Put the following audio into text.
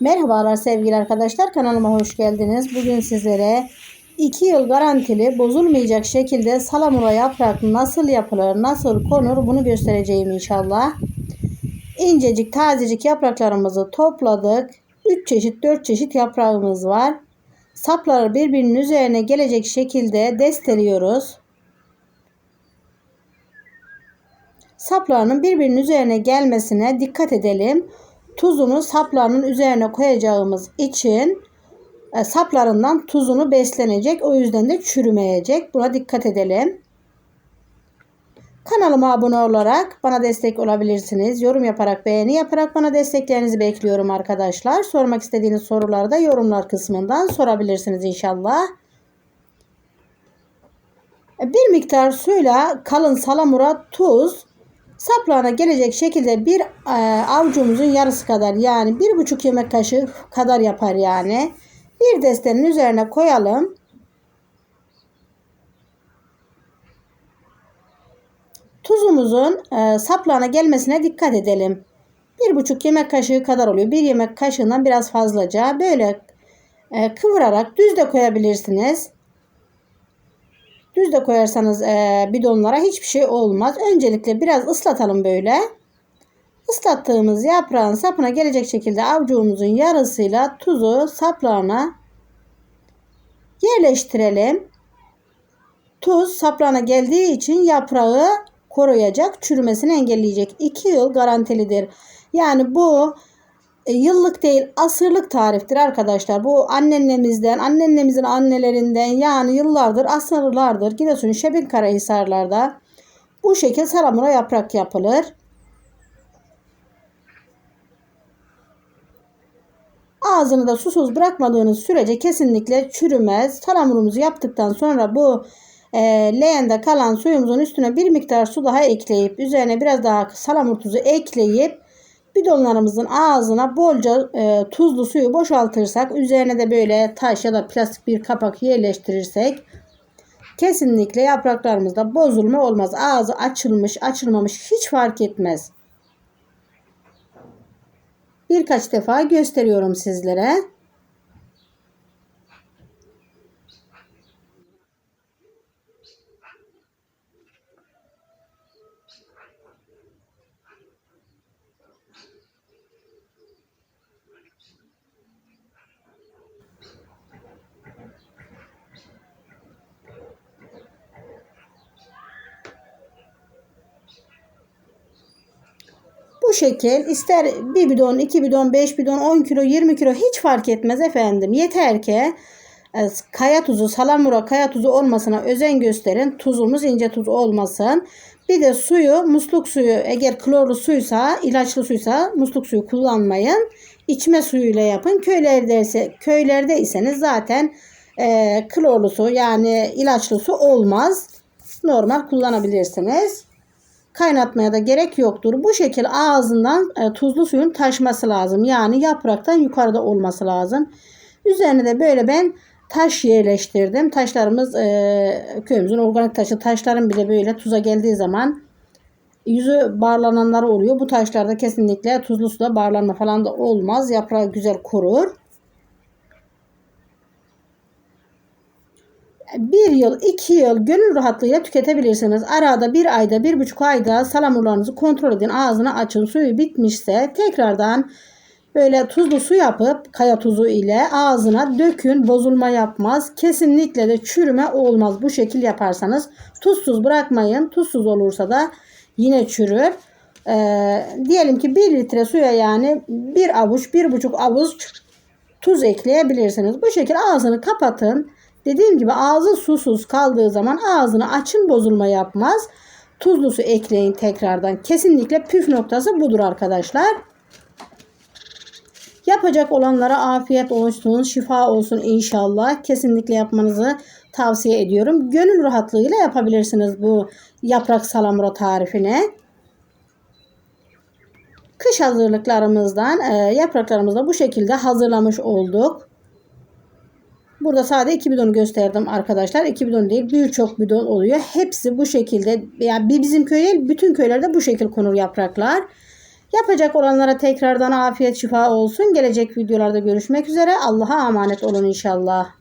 Merhabalar sevgili arkadaşlar kanalıma hoş geldiniz. Bugün sizlere 2 yıl garantili bozulmayacak şekilde salamura yaprak nasıl yapılır, nasıl konur bunu göstereceğim inşallah. İncecik tazecik yapraklarımızı topladık. 3 çeşit 4 çeşit yaprağımız var. Sapları birbirinin üzerine gelecek şekilde desteliyoruz. Saplarının birbirinin üzerine gelmesine dikkat edelim. Tuzunu saplarının üzerine koyacağımız için e, saplarından tuzunu beslenecek. O yüzden de çürümeyecek. Buna dikkat edelim. Kanalıma abone olarak bana destek olabilirsiniz. Yorum yaparak, beğeni yaparak bana desteklerinizi bekliyorum arkadaşlar. Sormak istediğiniz soruları da yorumlar kısmından sorabilirsiniz inşallah. E, bir miktar suyla kalın salamura tuz, Saplarına gelecek şekilde bir e, avucumuzun yarısı kadar yani bir buçuk yemek kaşığı kadar yapar yani. Bir destenin üzerine koyalım. Tuzumuzun e, saplarına gelmesine dikkat edelim. Bir buçuk yemek kaşığı kadar oluyor. Bir yemek kaşığından biraz fazlaca. Böyle e, kıvırarak düz de koyabilirsiniz. Düz de koyarsanız e, bidonlara hiçbir şey olmaz. Öncelikle biraz ıslatalım böyle. Islattığımız yaprağın sapına gelecek şekilde avucumuzun yarısıyla tuzu saplarına yerleştirelim. Tuz saplarına geldiği için yaprağı koruyacak, çürümesini engelleyecek. 2 yıl garantilidir. Yani bu yıllık değil asırlık tariftir arkadaşlar. Bu anneannemizden, anneannemizin annelerinden yani yıllardır, asırlardır Giresun Şebin Karahisarlarda bu şekil salamura yaprak yapılır. Ağzını da susuz bırakmadığınız sürece kesinlikle çürümez. Salamurumuzu yaptıktan sonra bu e, leğende kalan suyumuzun üstüne bir miktar su daha ekleyip üzerine biraz daha salamur tuzu ekleyip bidonlarımızın ağzına bolca e, tuzlu suyu boşaltırsak üzerine de böyle taş ya da plastik bir kapak yerleştirirsek kesinlikle yapraklarımızda bozulma olmaz. Ağzı açılmış açılmamış hiç fark etmez. Birkaç defa gösteriyorum sizlere. Bu şekil ister bir bidon, iki bidon, beş bidon, on kilo, yirmi kilo hiç fark etmez efendim. Yeter ki e, kaya tuzu, salamura kaya tuzu olmasına özen gösterin. Tuzumuz ince tuz olmasın. Bir de suyu, musluk suyu eğer klorlu suysa, ilaçlı suysa musluk suyu kullanmayın. İçme suyuyla yapın. Köylerde ise, köylerde iseniz zaten e, klorlu su yani ilaçlı su olmaz. Normal kullanabilirsiniz kaynatmaya da gerek yoktur. Bu şekil ağzından e, tuzlu suyun taşması lazım. Yani yapraktan yukarıda olması lazım. Üzerine de böyle ben taş yerleştirdim. Taşlarımız e, köyümüzün organik taşı. Taşların bile böyle tuza geldiği zaman yüzü barlananlar oluyor. Bu taşlarda kesinlikle tuzlu suda barlanma falan da olmaz. Yaprağı güzel korur. Bir yıl, iki yıl gönül rahatlığıyla tüketebilirsiniz. Arada bir ayda, bir buçuk ayda salamurlarınızı kontrol edin. Ağzını açın. Suyu bitmişse tekrardan böyle tuzlu su yapıp kaya tuzu ile ağzına dökün. Bozulma yapmaz. Kesinlikle de çürüme olmaz. Bu şekil yaparsanız tuzsuz bırakmayın. Tuzsuz olursa da yine çürür. Ee, diyelim ki bir litre suya yani bir avuç, bir buçuk avuç tuz ekleyebilirsiniz. Bu şekilde ağzını kapatın. Dediğim gibi ağzı susuz kaldığı zaman ağzını açın bozulma yapmaz. Tuzlu su ekleyin tekrardan. Kesinlikle püf noktası budur arkadaşlar. Yapacak olanlara afiyet olsun, şifa olsun inşallah. Kesinlikle yapmanızı tavsiye ediyorum. Gönül rahatlığıyla yapabilirsiniz bu yaprak salamura tarifini. Kış hazırlıklarımızdan e, yapraklarımızı bu şekilde hazırlamış olduk. Burada sadece iki bidonu gösterdim arkadaşlar. İki bidon değil birçok bidon oluyor. Hepsi bu şekilde yani bizim köye bütün köylerde bu şekil konur yapraklar. Yapacak olanlara tekrardan afiyet şifa olsun. Gelecek videolarda görüşmek üzere. Allah'a emanet olun inşallah.